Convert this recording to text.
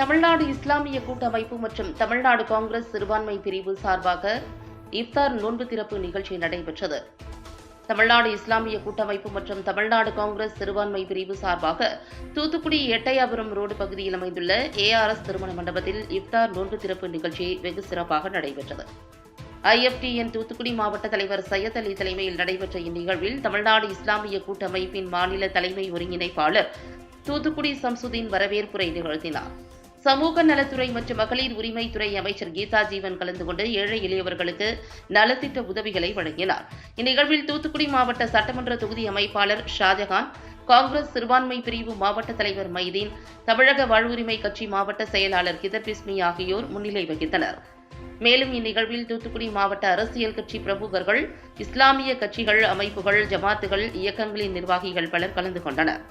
தமிழ்நாடு இஸ்லாமிய கூட்டமைப்பு மற்றும் தமிழ்நாடு காங்கிரஸ் சிறுபான்மை பிரிவு சார்பாக இப்தார் நோன்பு திறப்பு நிகழ்ச்சி நடைபெற்றது. தமிழ்நாடு இஸ்லாமிய கூட்டமைப்பு மற்றும் தமிழ்நாடு காங்கிரஸ் சிறுபான்மை பிரிவு சார்பாக தூத்துக்குடி எட்டையாபுரம் ரோடு பகுதியில் அமைந்துள்ள ஏஆர்எஸ் திருமண மண்டபத்தில் இப்தார் நோன்பு திறப்பு நிகழ்ச்சி வெகு சிறப்பாக நடைபெற்றது. ஐஎஃப்டிஎன் தூத்துக்குடி மாவட்ட தலைவர் சையத் அலி தலைமையில் நடைபெற்ற இந்நிகழ்வில் தமிழ்நாடு இஸ்லாமிய கூட்டமைப்பின் மாநில தலைமை ஒருங்கிணைப்பாளர் தூத்துக்குடி சம்சுதீன் வரவேற்புரை நிகழ்த்தினார். சமூக நலத்துறை மற்றும் மகளிர் உரிமைத்துறை அமைச்சர் கீதா ஜீவன் கலந்து கொண்டு ஏழை எளியவர்களுக்கு நலத்திட்ட உதவிகளை வழங்கினார். இந்நிகழ்வில் தூத்துக்குடி மாவட்ட சட்டமன்ற தொகுதி அமைப்பாளர் ஷாஜகான் காங்கிரஸ் சிறுபான்மை பிரிவு மாவட்ட தலைவர் மைதீன் தமிழக வாழ்வுரிமை கட்சி மாவட்ட செயலாளர் கிதபிஸ்மி ஆகியோர் முன்னிலை வகித்தனர். மேலும் இந்நிகழ்வில் தூத்துக்குடி மாவட்ட அரசியல் கட்சி பிரமுகர்கள் இஸ்லாமிய கட்சிகள் அமைப்புகள் ஜமாத்துகள் இயக்கங்களின் நிர்வாகிகள் பலர் கலந்து கொண்டனர்.